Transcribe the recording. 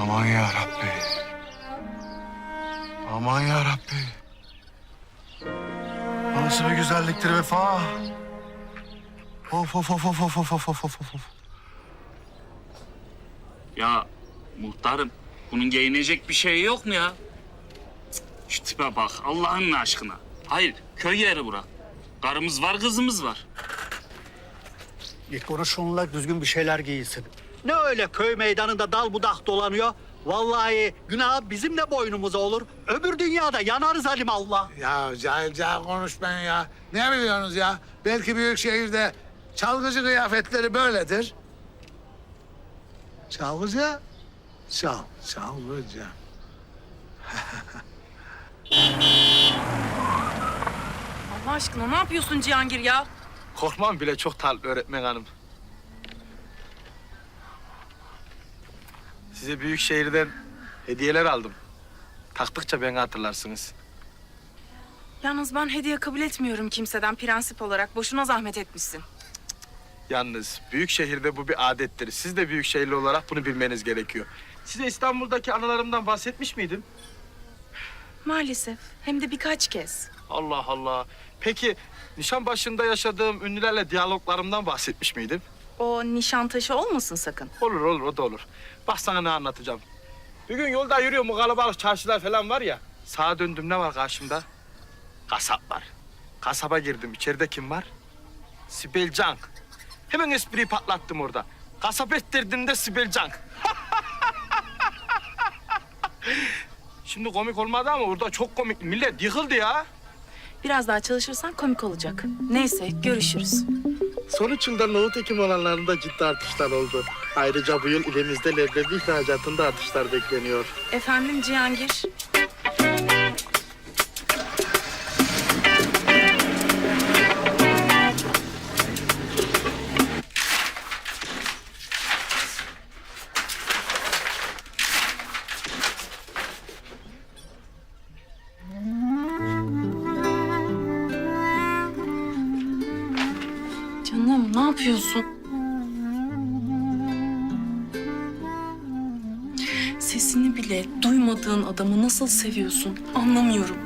Aman ya Rabbi. Aman ya Rabbi. Nasıl bir güzelliktir vefa. Of of of of of of of of of of. Ya muhtarım bunun giyinecek bir şey yok mu ya? Cık, Şu tipe bak Allah'ın aşkına. Hayır köy yeri bura. Karımız var kızımız var. İlk onu şunla düzgün bir şeyler giyilsin. Ne öyle köy meydanında dal budak dolanıyor? Vallahi günah bizim de boynumuza olur. Öbür dünyada yanarız halim Allah. Ya cahil cahil konuşmayın ya. Ne biliyorsunuz ya? Belki büyük şehirde çalgıcı kıyafetleri böyledir. Çalgıcı? Çal, çalgıcı. Allah aşkına ne yapıyorsun Cihangir ya? Korkmam bile çok tatlı öğretmen hanım. Size büyük şehirden hediyeler aldım. Taktıkça beni hatırlarsınız. Yalnız ben hediye kabul etmiyorum kimseden prensip olarak. Boşuna zahmet etmişsin. Yalnız büyük şehirde bu bir adettir. Siz de büyük şehirli olarak bunu bilmeniz gerekiyor. Size İstanbul'daki anılarımdan bahsetmiş miydim? Maalesef. Hem de birkaç kez. Allah Allah. Peki nişan başında yaşadığım ünlülerle diyaloglarımdan bahsetmiş miydim? O nişantaşı olmasın sakın. Olur olur o da olur. Bak sana ne anlatacağım. Bir gün yolda yürüyorum bu kalabalık çarşılar falan var ya. Sağa döndüm ne var karşımda? Kasap var. Kasaba girdim. İçeride kim var? Sibel Can. Hemen espriyi patlattım orada. Kasap ettirdiğinde Sibel Can. Şimdi komik olmadı ama orada çok komik. Millet yıkıldı ya. Biraz daha çalışırsan komik olacak. Neyse görüşürüz. Sonuç yılda nohut ekim alanlarında ciddi artışlar oldu. Ayrıca bu yıl ilimizde leblebi ihracatında artışlar bekleniyor. Efendim Cihangir. Ne yapıyorsun? Sesini bile duymadığın adamı nasıl seviyorsun anlamıyorum.